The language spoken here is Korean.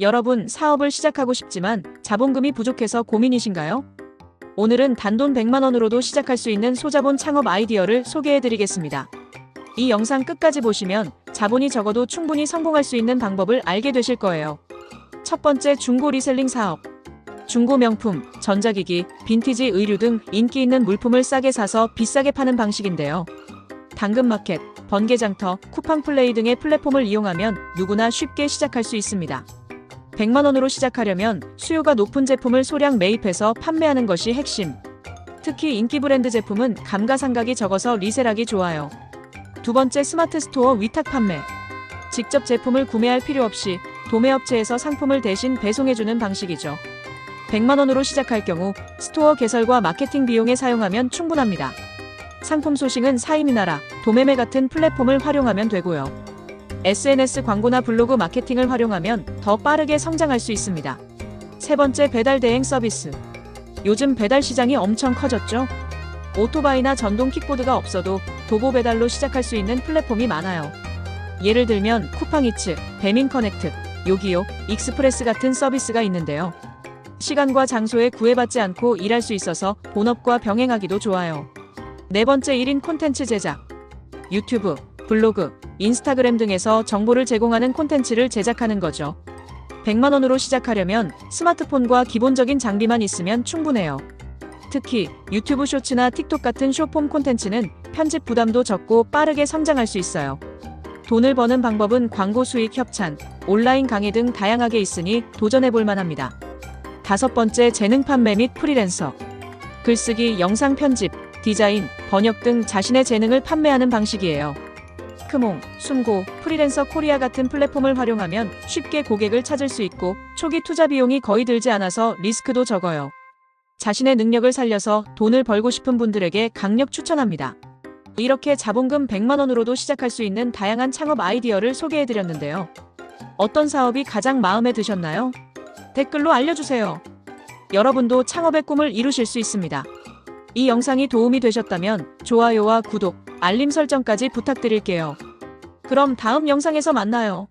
여러분 사업을 시작하고 싶지만 자본금이 부족해서 고민이신가요? 오늘은 단돈 100만 원으로도 시작할 수 있는 소자본 창업 아이디어를 소개해 드리겠습니다. 이 영상 끝까지 보시면 자본이 적어도 충분히 성공할 수 있는 방법을 알게 되실 거예요. 첫 번째 중고 리셀링 사업. 중고 명품, 전자기기, 빈티지 의류 등 인기 있는 물품을 싸게 사서 비싸게 파는 방식인데요. 당근마켓, 번개장터, 쿠팡 플레이 등의 플랫폼을 이용하면 누구나 쉽게 시작할 수 있습니다. 100만 원으로 시작하려면 수요가 높은 제품을 소량 매입해서 판매하는 것이 핵심. 특히 인기 브랜드 제품은 감가상각이 적어서 리셀하기 좋아요. 두 번째 스마트 스토어 위탁 판매. 직접 제품을 구매할 필요 없이 도매업체에서 상품을 대신 배송해주는 방식이죠. 100만 원으로 시작할 경우 스토어 개설과 마케팅 비용에 사용하면 충분합니다. 상품 소싱은 사이미나라, 도매매 같은 플랫폼을 활용하면 되고요. SNS 광고나 블로그 마케팅을 활용하면 더 빠르게 성장할 수 있습니다. 세 번째 배달 대행 서비스. 요즘 배달 시장이 엄청 커졌죠? 오토바이나 전동 킥보드가 없어도 도보 배달로 시작할 수 있는 플랫폼이 많아요. 예를 들면 쿠팡이츠, 배민 커넥트, 요기요, 익스프레스 같은 서비스가 있는데요. 시간과 장소에 구애받지 않고 일할 수 있어서 본업과 병행하기도 좋아요. 네 번째 1인 콘텐츠 제작. 유튜브, 블로그, 인스타그램 등에서 정보를 제공하는 콘텐츠를 제작하는 거죠. 100만 원으로 시작하려면 스마트폰과 기본적인 장비만 있으면 충분해요. 특히 유튜브 쇼츠나 틱톡 같은 쇼폼 콘텐츠는 편집 부담도 적고 빠르게 성장할 수 있어요. 돈을 버는 방법은 광고 수익 협찬, 온라인 강의 등 다양하게 있으니 도전해 볼 만합니다. 다섯 번째 재능 판매 및 프리랜서. 글쓰기, 영상 편집, 디자인, 번역 등 자신의 재능을 판매하는 방식이에요. 크몽, 숨고, 프리랜서 코리아 같은 플랫폼을 활용하면 쉽게 고객을 찾을 수 있고 초기 투자 비용이 거의 들지 않아서 리스크도 적어요. 자신의 능력을 살려서 돈을 벌고 싶은 분들에게 강력 추천합니다. 이렇게 자본금 100만 원으로도 시작할 수 있는 다양한 창업 아이디어를 소개해 드렸는데요. 어떤 사업이 가장 마음에 드셨나요? 댓글로 알려주세요. 여러분도 창업의 꿈을 이루실 수 있습니다. 이 영상이 도움이 되셨다면 좋아요와 구독, 알림 설정까지 부탁드릴게요. 그럼 다음 영상에서 만나요.